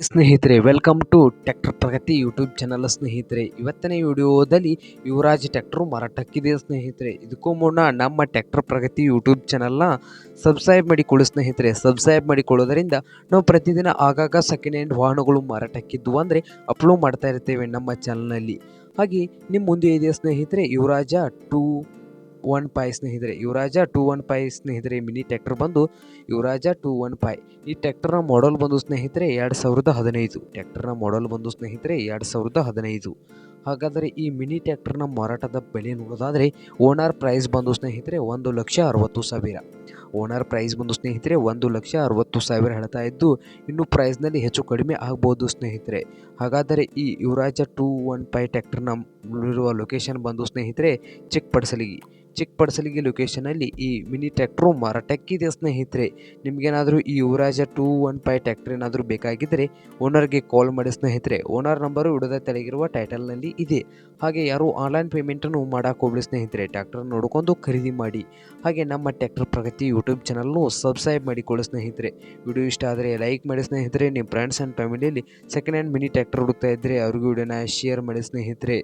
ಸ್ನೇಹಿತರೆ welcome to tractor Pragati YouTube channel ಸ್ನೇಹಿತರೆ. ಇವತ್ತಿನ ವಿಡಿಯೋದಲ್ಲಿ ಯುವರಾಜ್ ಟ್ಯಾಕ್ಟ್ರು ಮಾರಾಟಕ್ಕಿದೆ ಸ್ನೇಹಿತರೆ. ಇದಕ್ಕೂ ಮುನ್ನ ನಮ್ಮ ಟ್ರ್ಯಾಕ್ಟರ್ ಪ್ರಗತಿ ಯೂಟ್ಯೂಬ್ ಚಾನಲ್ನ ಸಬ್ಸ್ಕ್ರೈಬ್ ಮಾಡಿಕೊಳ್ಳಿ ಸ್ನೇಹಿತರೆ. ಸಬ್ಸ್ಕ್ರೈಬ್ ಮಾಡಿಕೊಳ್ಳೋದರಿಂದ ನಾವು ಪ್ರತಿದಿನ ಆಗಾಗ ಸೆಕೆಂಡ್ ಹ್ಯಾಂಡ್ ವಾಹನಗಳು ಮಾರಾಟಕ್ಕಿದ್ದು ಅಂದರೆ ಅಪ್ಲೋಡ್ ಮಾಡ್ತಾ ಇರ್ತೇವೆ ನಮ್ಮ ಚಾನಲ್ನಲ್ಲಿ ಹಾಗೆ ನಿಮ್ಮ ಮುಂದೆ ಇದೆ ಸ್ನೇಹಿತರೆ ಯುವರಾಜ ಟೂ ಒನ್ ಫೈ ಸ್ನೇಹಿತರೆ, ಯುವರಾಜ ಟೂ ಒನ್ ಫೈ ಸ್ನೇಹಿತರೆ ಮಿನಿ ಟ್ರ್ಯಾಕ್ಟರ್ ಬಂದು ಯುವರಾಜ ಟೂ ಒನ್ ಫೈ ಈ ಟ್ರ್ಯಾಕ್ಟರ್ನ ಮಾಡಲ್ ಬಂದು ಸ್ನೇಹಿತರೆ, ಎರಡು ಸಾವಿರದ ಹದಿನೈದು. ಟ್ರ್ಯಾಕ್ಟರ್ನ ಮಾಡಲ್ ಬಂದು ಸ್ನೇಹಿತರೆ, ಎರಡು ಸಾವಿರದ ಹದಿನೈದು. ಹಾಗಾದರೆ ಈ ಮಿನಿ ಟ್ರ್ಯಾಕ್ಟರ್ನ ಮಾರಾಟದ ಬೆಲೆ ನೋಡೋದಾದರೆ ಓನರ್ ಪ್ರೈಸ್ ಬಂದು ಸ್ನೇಹಿತರೆ, ಒಂದು ಲಕ್ಷ ಅರವತ್ತು ಸಾವಿರ. ಓನರ್ ಪ್ರೈಸ್ ಬಂದು ಸ್ನೇಹಿತರೆ, ಒಂದು ಲಕ್ಷ ಅರವತ್ತು ಸಾವಿರ ಹೇಳ್ತಾ ಇದ್ದು, ಇನ್ನು ಪ್ರೈಸ್ನಲ್ಲಿ ಹೆಚ್ಚು ಕಡಿಮೆ ಆಗ್ಬೋದು ಸ್ನೇಹಿತರೆ. ಹಾಗಾದರೆ ಈ ಯುವರಾಜ ಟೂ ಒನ್ ಫೈ ಟ್ಯಾಕ್ಟರ್ನ ಇರುವ ಲೊಕೇಶನ್ ಬಂದು ಸ್ನೇಹಿತರೆ ಚಿಕ್ಕಪಡಸಲಿಗಿ ಚಿಕ್ಕಪಡಸಲಿಗಿ ಲೊಕೇಶನಲ್ಲಿ ಈ ಮಿನಿ ಟ್ರ್ಯಾಕ್ಟ್ರು ಇದೆ ಸ್ನೇಹಿತರೆ, ನಿಮಗೇನಾದರೂ ಈ ಯುವರಾಜ ಟೂ ಒನ್ ಫೈ ಟ್ರ್ಯಾಕ್ಟರ್ ಏನಾದರೂ ಬೇಕಾಗಿದ್ದರೆ ಓನರ್ಗೆ ಕಾಲ್ ಮಾಡಿ ಸ್ನೇಹಿತರೆ. ಓನರ್ ನಂಬರು ಹಿಡಿದ ತೆಳಗಿರುವ ಟೈಟಲ್ನಲ್ಲಿ ಇದೆ. ಹಾಗೆ ಯಾರು ಆನ್ಲೈನ್ ಪೇಮೆಂಟನ್ನು ಮಾಡೋಕೆ ಹೋಗ್ಲಿ ಸ್ನೇಹಿತರೆ. ಟ್ಯಾಕ್ಟರ್ ನೋಡ್ಕೊಂಡು ಖರೀದಿ ಮಾಡಿ. ಹಾಗೆ ನಮ್ಮ ಟ್ರ್ಯಾಕ್ಟರ್ ಪ್ರಗತಿ ಯೂಟ್ಯೂಬ್ ಚಾನಲ್ನು ಸಬ್ಸ್ಕ್ರೈಬ್ ಮಾಡಿಕೊಳ್ಳಿ ಸ್ನೇಹಿತರೆ. ವಿಡಿಯೋ ಇಷ್ಟ ಆದರೆ ಲೈಕ್ ಮಾಡಿ ಸ್ನೇಹಿತರೆ. ನಿಮ್ಮ ಫ್ರೆಂಡ್ಸ್ ಆ್ಯಂಡ್ ಫ್ಯಾಮಿಲಿಯಲ್ಲಿ ಸೆಕೆಂಡ್ ಹ್ಯಾಂಡ್ ಮಿನಿ ಟ್ರ್ಯಾಕ್ಟರ್ ಹುಡುಕ್ತಾ ಇದ್ದರೆ ಅವ್ರಿಗೂ ವಿಡಿಯೋನ ಶೇರ್ ಮಾಡಿ ಸ್ನೇಹಿತರೆ.